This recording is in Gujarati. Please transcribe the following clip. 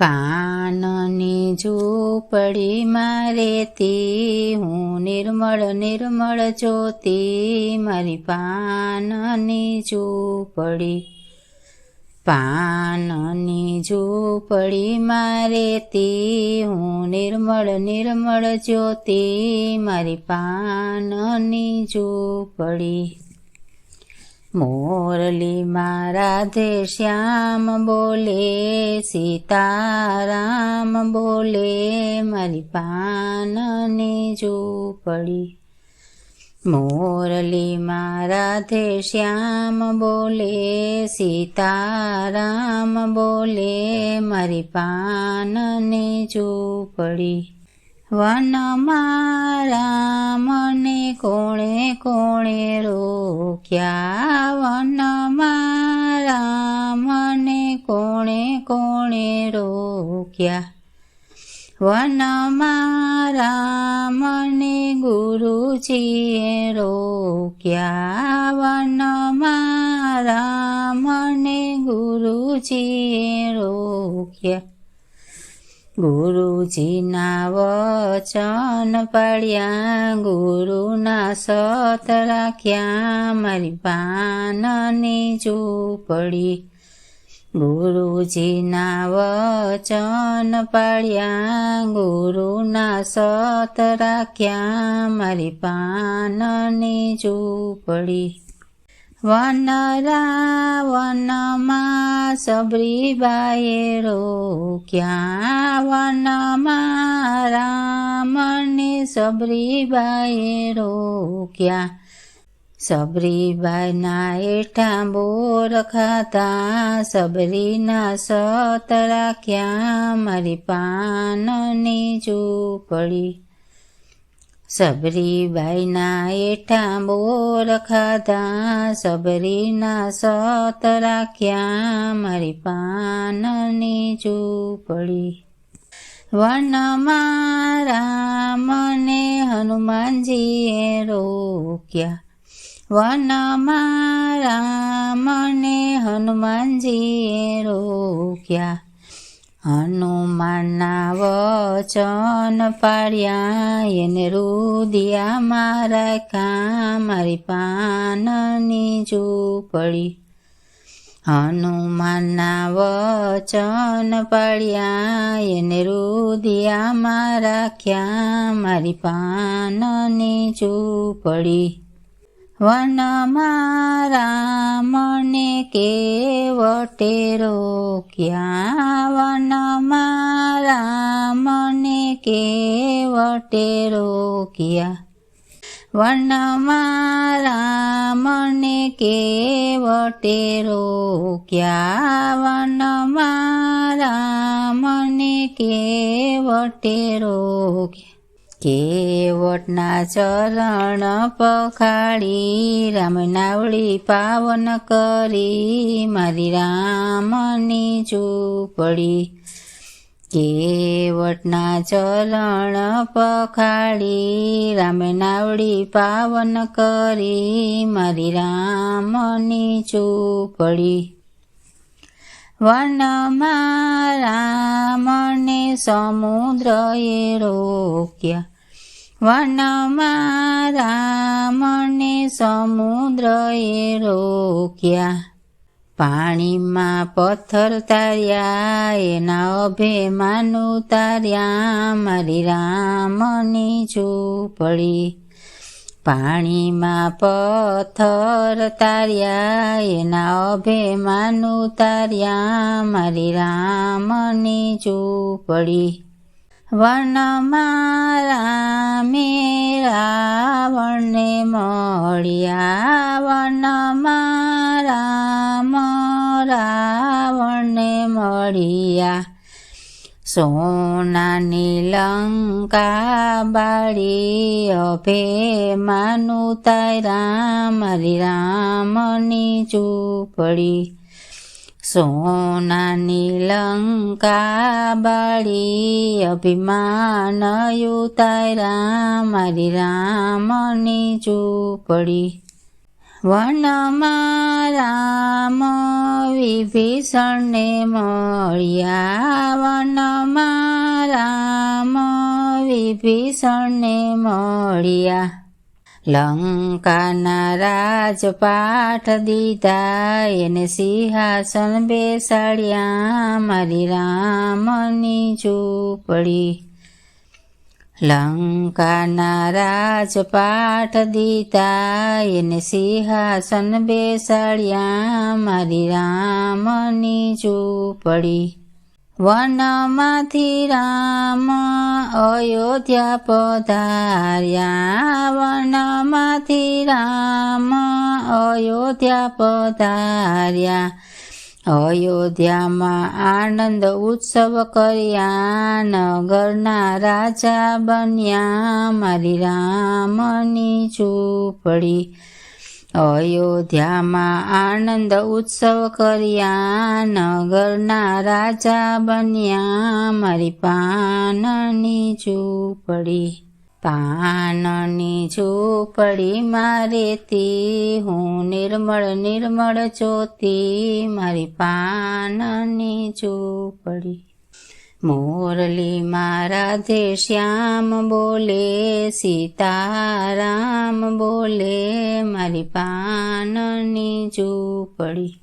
પાનની ઝૂંપડી મારે તે, હું નિર્મળ નિર્મળ જોતી મારી પાનની ઝૂંપડી. પાનની ઝૂંપડી મારે તે, હું નિર્મળ નિર્મળ જ્યોતિ મારી પાનની ઝૂંપડી. મોરલી રાધે શ્યામ બોલે, સીતારામ બોલે, મારી પાનની ઝૂંપડી મોરલી રાધે શ્યામ બોલે, સીતારામ બોલે, મારી પાનની ઝૂંપડી વનમાં રામને કોણે કોણે રોક્યા? વનમાં રામને કોણે કોણે રોક્યા? વનમાં રામને ગુરુજીએ રોક્યા? વનમાં રામને ગુરુજીએ રોક્યા? ગુરુજીના વચન પાડ્યા, ગુરુના સત રાખ્યા, મારી પાનની ઝૂંપડી. ગુરુજીના વચન પાડ્યા, ગુરુના સત રાખ્યા, મારી પાનની ઝૂંપડી. વનરા વનમાં સબરીબાએ રોક્યા વનમાં રામને સબરીબાએ રોક્યા સબરીબાઈના એઠા બોર ખાતા સબરીના સત રાખ્યા મારી પાનની ઝૂંપડી સબરીબાઈના એઠા બોર ખાધા, સબરીના સત રાખ્યા, મારી પાનની ઝૂંપડી. વનમાં રામને હનુમાનજીએ રોક્યા. વનમાં રામને હનુમાનજીએ રોક્યા. હનુમાનના વચન પાડ્યા, એને રુદિયામાં રાખ્યા મારી પાનની ઝૂંપડી. હનુમાનના વચન પાડ્યા, એને રુદિયામાં રાખ્યા મારી પાનની ઝૂંપડી. વનમાં રામને કેવટે રોક્યા? વનમાં રામને કેવટે રોક્યા? વનમાં રામને કેવટે રોક્યા? વનમાં રામને કેવટે રોક્યા? કેવટના ચરણ પખાડી રામ નાવડી પાવન કરી, મારી રામની ઝૂંપડી. કેવટના ચરણ પખાડી રામ નાવડી પાવન કરી, મારી રામની ઝૂંપડી. વનમાં રામને સમુદ્રએ રોક્યા. વનમાં રામને સમુદ્રએ રોક્યા. પાણીમાં પથ્થર તાર્યા, એના અભેમાન ઉતાર્યા, મારી રામની ઝૂંપડી પાણીમાં પથ્થર તાર્યા, એના અભેમાન તાર્યા, મારી રામની ચૂપડી વનમાં રામે રાવણને મળ્યા વનમાં રામ સોનાની લંકા બાળી અભે માનું તારા મારી રામની ઝૂંપડી સોનાની લંકા બાળી અભિમાન ઉતારા મારી રામની ઝૂંપડી વનમાં રામ વિભીષણને મળ્યા વનમાં રામ વિભીષણને મળ્યા. લંકાના રાજપાઠ દીધા, એને સિંહાસન બેસાડ્યા, મારી રામની ઝૂંપડી લંકાના રાજપાઠ દીતા એને સિંહાસન બેસાડ્યા મારી રામની ઝૂંપડી વનમાંથી રામ અયોધ્યા પધાર્યા વનમાંથી રામ અયોધ્યા પધાર્યા અયોધ્યામાં આનંદ ઉત્સવ કર્યા નગરના રાજા બન્યા મારી રામની ઝૂંપડી અયોધ્યામાં આનંદ ઉત્સવ કર્યા નગરના રાજા બન્યા મારી પાનની ઝૂંપડી પાનની ઝૂંપડી મારેતી, હું નિર્મળ નિર્મળ ચોતી મારી પાનની ઝૂંપડી. મોરલી રાધે શ્યામ બોલે, સીતારામ બોલે, મારી પાનની ઝૂંપડી.